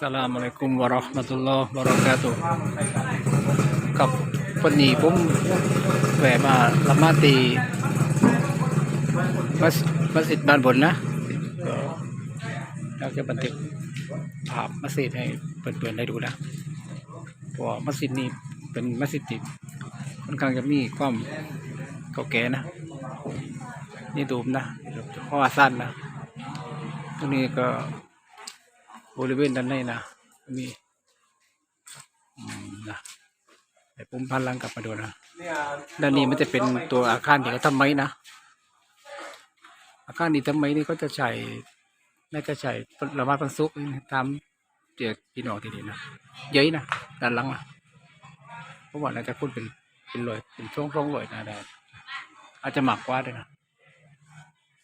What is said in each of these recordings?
สลามอะลัยกุมวะราะห์มะตุลลอฮ์วะบะเราะกาตุกับวันนี้ผมแหวะมาละมาตีมัสมัสยิดบ้านบนนะก็อยากจะบันทึกภาพมัสยิดให้เพื่อนๆได้ดูนะเพราะว่ามัสยิดนี้เป็นมัสยิดที่ค่อนข้างจะมีความเก่าแก่นะ นี่ดูมนะเพราะว่าสั้นนะตรงนี้ก็ บริเวณด้านในนะมีอืมนะแต่มพันลังกลับมาดูนะด้านนี้มันจะเป็นตัวอาคารที่เขาทำไม้นะอาคารที่ทำไม้นี่ก็จะใช้น่าจะใช้ละมาพันซุกตามเจียพี่น้องที่นี่นะเย้ยนะด้านหลังนะเพราะว่าน่าจะพูดเป็นเป็นรอยเป็นช่วงช่วงรอยนะได้อาจจะหมักกว่าด้วยนะ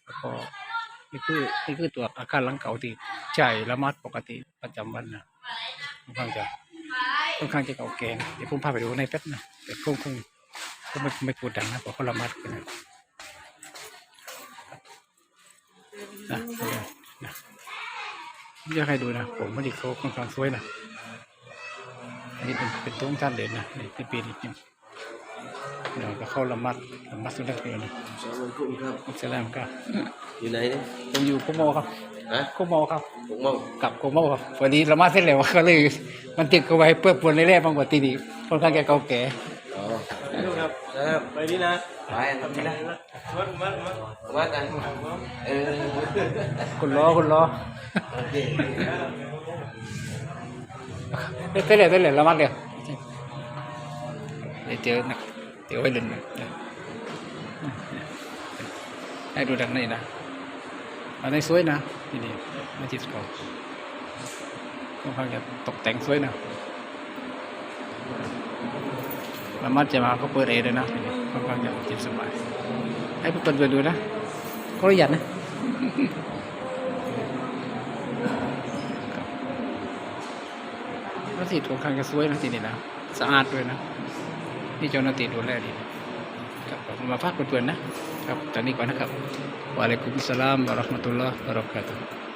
แล้วก็ นี่คือนี่คือตัวอาคารหลังเก่าที่ใช้ละมัดปกติประจำวันนะค่อนข้างจะค่อนข้างจะเก่าแก่เดี๋ยวผมพาไปดูในแป๊บนะแต่คงคงคงไม่ไม่พูดดังนะเพราะเขาละมัดกันนะนะนะอยากให้ดูนะผมไม่ได้เขาค่อนข้างสวยนะอันนี้เป็นเป็นตัวของท่านเด่นนะนี่เป็นปีนิ ดนึงเดี๋ยวก็เข้าละมัดละมัดสุดท้ายนะสวัสดีครับอัสสลามครับอยู่ไหนเนี่ยผมอยู่โกโมครับฮะโกโมครับผมมองกลับโกโมครับวันนี้ละมาเสร็จแล้วก็เลยมันติดเอาไว้เพื่อปวนในแร่บางกว่าตีดีค่อนข้างจะเก่าแก่อ๋อครับครับไปนี่นะไปทำนี่นะมัดมัดมัดวัดกันเออคุณล้อคุณล้อโอเคเต้นเลยเต้นเลยละมัดเดียวเดี๋ยวเจอนะ เดี๋ยวไว้เล่นนะให้ดูดังในนะอันนี้สวยนะนี่นี่ไม่จิตเขาค่อนข้างจะตกแต่งสวยนะละมัดจะมาก็เปิดเอเลยนะค่อนข้างจะจิตสบาย ให้เปิดๆดูนะก็ประหยัดนะมัสยิดค่อนข้างจะสวยนะทีนี่นะสะอาดด้วยนะ นี่เจ้าหน้าที่ดูแลดีครับขอบคุณมาพักเพื่อนๆนะครับตอนนี้ก่อนนะครับวะอะลัยกุมสลามวะราะห์มะตุลลอฮ์วะบะเราะกาตุฮ์